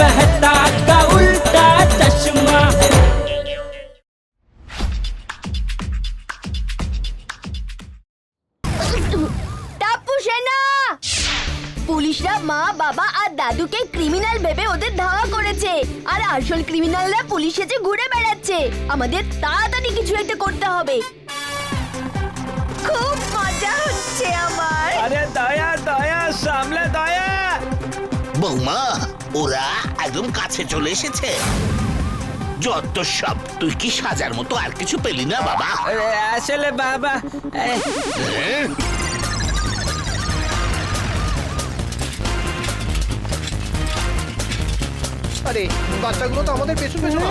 मेहता का उल्टा चश्मा টাপু সেনা পুলিশরা মা বাবা আর দাদুকে ক্রিমিনাল ভেবে ওদের ধাওয়া করেছে আর আসল ক্রিমিনালরা পুলিশ সেজে ঘুরে বেড়াচ্ছে আমাদের তাড়াতাড়ি কিছু একটা করতে হবে খুব মজা হচ্ছে আমার আরে দয়া দয়া সামলে দয়া বৌমা ওরা একদম কাছে চলে এসেছে। যত সব তুই কি সাজার মতো আর কিছু পেলি না বাবা? আসলে বাবা হ্যাঁ? আরে বাচ্চাগুলো তো আমাদের পেছন পেছন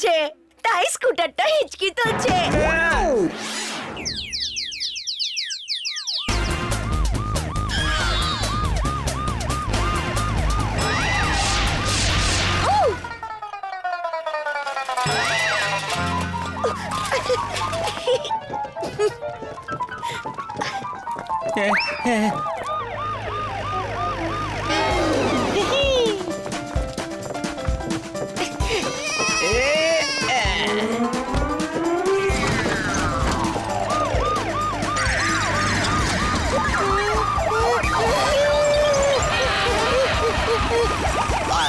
মনে করছে তাই স্কুটারটা হিচকি তুলছে উহ!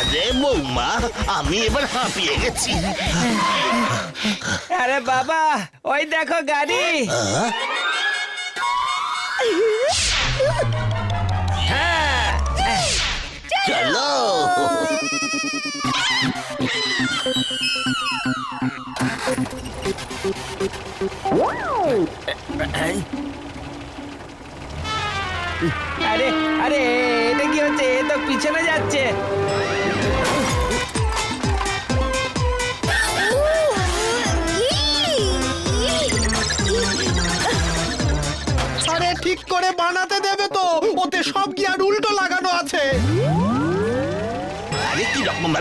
আরে বৌমা আমি এবার হাঁপিয়ে গেছি। আরে বাবা ওই দেখো গাড়ি। হ্যাঁ চলো আরে আরে এটা কি হচ্ছে? এ তো পিছনে যাচ্ছে।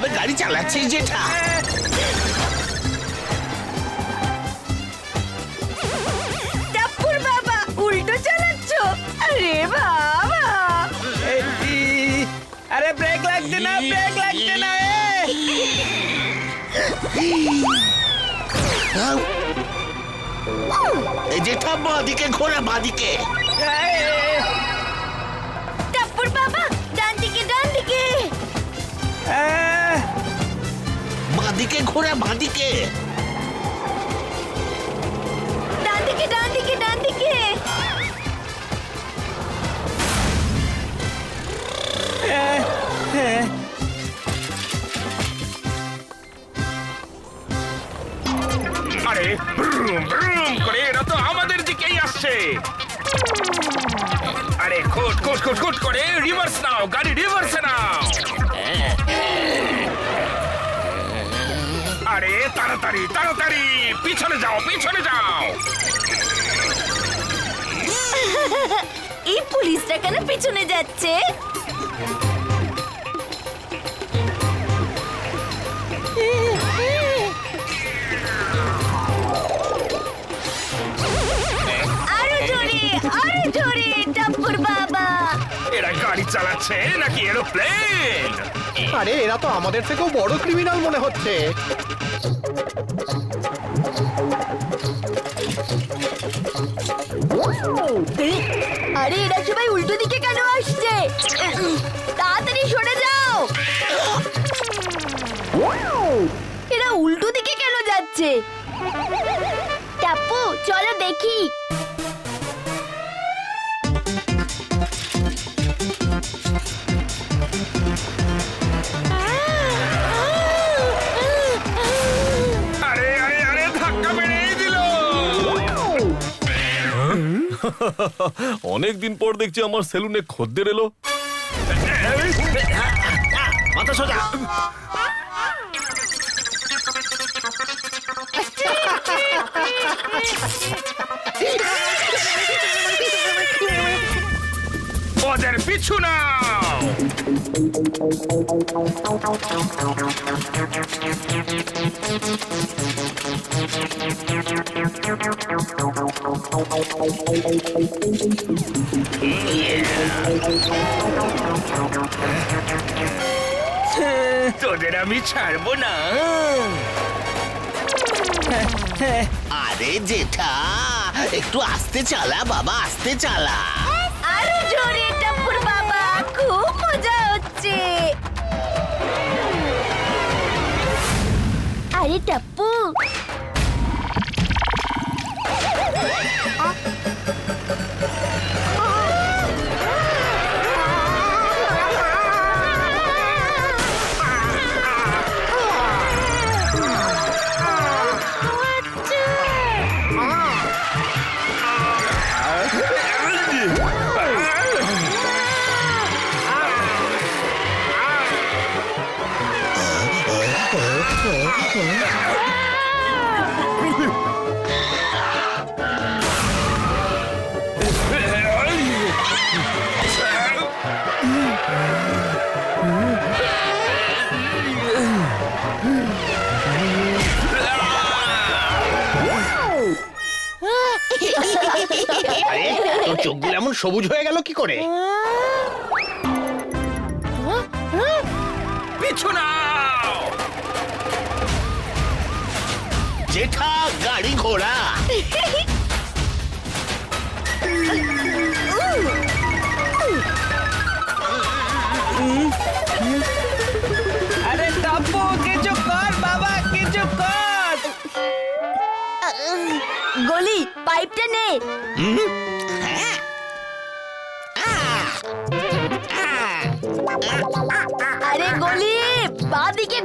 ভাবে গাড়ি চালাচ্ছে যেটা। টাপুর বাবা উল্টো চালাচ্ছ। আরে বাবা। আরে ব্রেক লাগছে না ব্রেক লাগছে না এই যেটা বাঁদিকে ঘোরা বাঁদিকে। বাবা বাঁদিকে ঘোরা বাঁদিকে। ডান দিকে ডান দিকে ডান দিকে। আরে ব্রুম ব্রুম করে এরা তো আমাদের দিকেই আসছে। আরে খুট খুট খুট খুট করে রিভার্স নাও গাড়ি রিভার্স নাও। আরে, তাড়াতাড়ি তাড়াতাড়ি। পিছনে যাও পিছনে যাও। এই পুলিশটা কেন পিছনে যাচ্ছে? আরও জোরে আরও জোরে গাড়ি চালাচ্ছে নাকি এরোপ্লেন? আরে এরা তো আমাদের থেকেও বড় ক্রিমিনাল মনে হচ্ছে। আরে এরা সবাই উল্টো দিকে কেন আসছে? তাড়াতাড়ি সরে যাও। এরা উল্টো দিকে কেন যাচ্ছে? টাপু চলো দেখি। অনেকদিন পর দেখছি আমার সেলুনে খদ্দের এলো। মাথা সোজা। ওদের পিছু নাও। তোদের আমি ছাড়বো না। আরে জেঠা একটু আস্তে চালা বাবা আস্তে চালা। আরও জোরে টাপুর বাবা খুব মজা হচ্ছে। আরে টাপ্পু Yeah! চোখগুলো এমন সবুজ হয়ে গেল কি করে? পিছু নাও জেঠা গাড়ি ঘোড়া। আরে টাপু কিছু কর বাবা কিছু কর! গলি পাইপটা নে। আরে গলি বা দিকে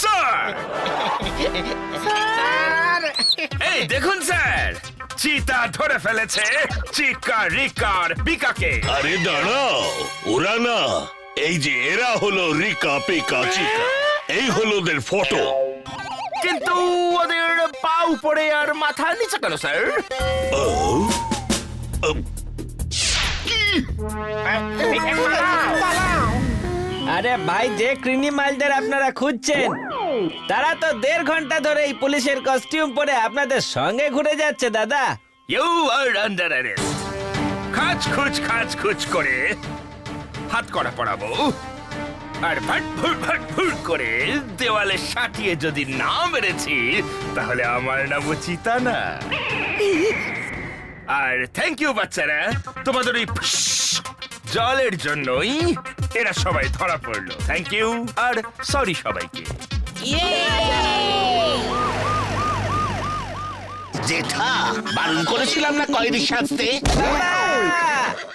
স্যার এই দেখুন স্যার। চিতা ধরে ফেলেছে চিকা রিকার বিকাকে। আরে দাঁড়াও ওরা না এই যে এরা হলো রিকা পিকা চিকা। এই হলো ওদের ফটো। কিন্তু ওদের পা উপরে আর মাথা নিচে কেন স্যার? আরে ভাই যে ক্রিমিনালদের আপনারা খুঁজছেন তারা তো দেড় ঘণ্টা ধরে এই পুলিশের কস্টিউম পরে আপনাদের সঙ্গে ঘুরে যাচ্ছে দাদা। ইউ আর আন্ডার অ্যারেস্ট খাচ খুচ খাচ খুচ করে হাত করা পড়াবো করে দেওয়ালে সাটিয়ে যদি না মেরেছি তাহলে আমার নাম চিতা না আর থ্যাংক ইউ বাচ্চারা। তোমাদের ওই জলের জন্যই এরা সবাই ধরা পড়ল। থ্যাংক ইউ আর সরি সবাইকে। জেঠা বারণ করেছিলাম না কয়েদি সাজতে? দাদা!